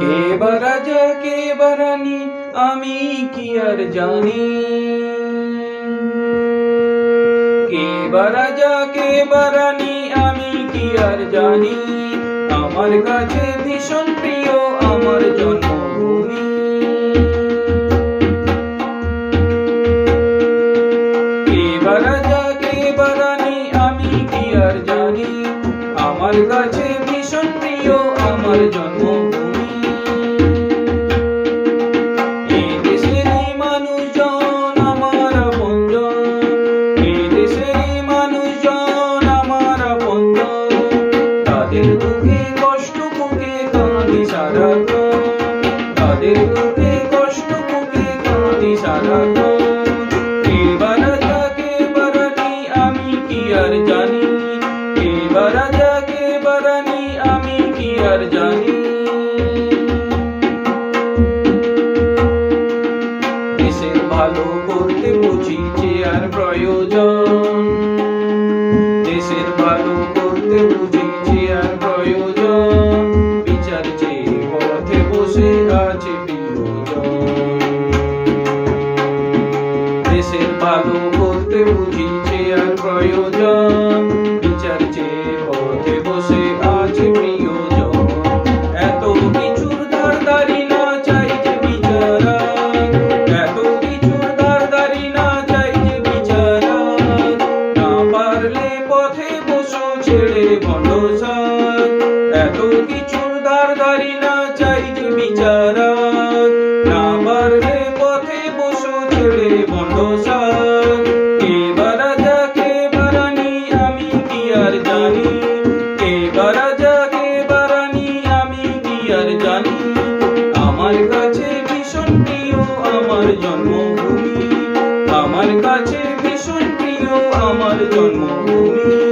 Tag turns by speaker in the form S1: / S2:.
S1: কে বা রাজা, কে বারাণী আমি কি আর জানি? কে বা রাজা, কে বা আমি কি আর জানি? আমার কাছে ভীষণ প্রিয় আমার জন্মভূমি। কে বা রাজা, কে বা আমি কি আর জানি? আমার কাছে ভীষণ প্রিয় আমার জন্মভূমি। তাদের দুঃখে কষ্ট বুকে কাঁদি সারাক্ষণ আমি কি আর জানি? দেশের ভালো করতে বুঝি বসে আছে দেশের ভালো করতে বুঝি যে আর প্রয়োজন, বিচার পথে বসে আছে প্রিয়জন। এত কিছুর দারদারি না চাই যে বিচারা এত কিছুর দারদারি না চাই যে বিচারা না পারলে পথে বসো ছেড়ে বনসার এত কিছুর দারদারি না বিচারা না কি বারানি আমি কি আর জানি? আমার কাছে ভীষণ আমার জন্মভূমি। আমার কাছে ভীষণ প্রিয় আমার জন্মভূমি।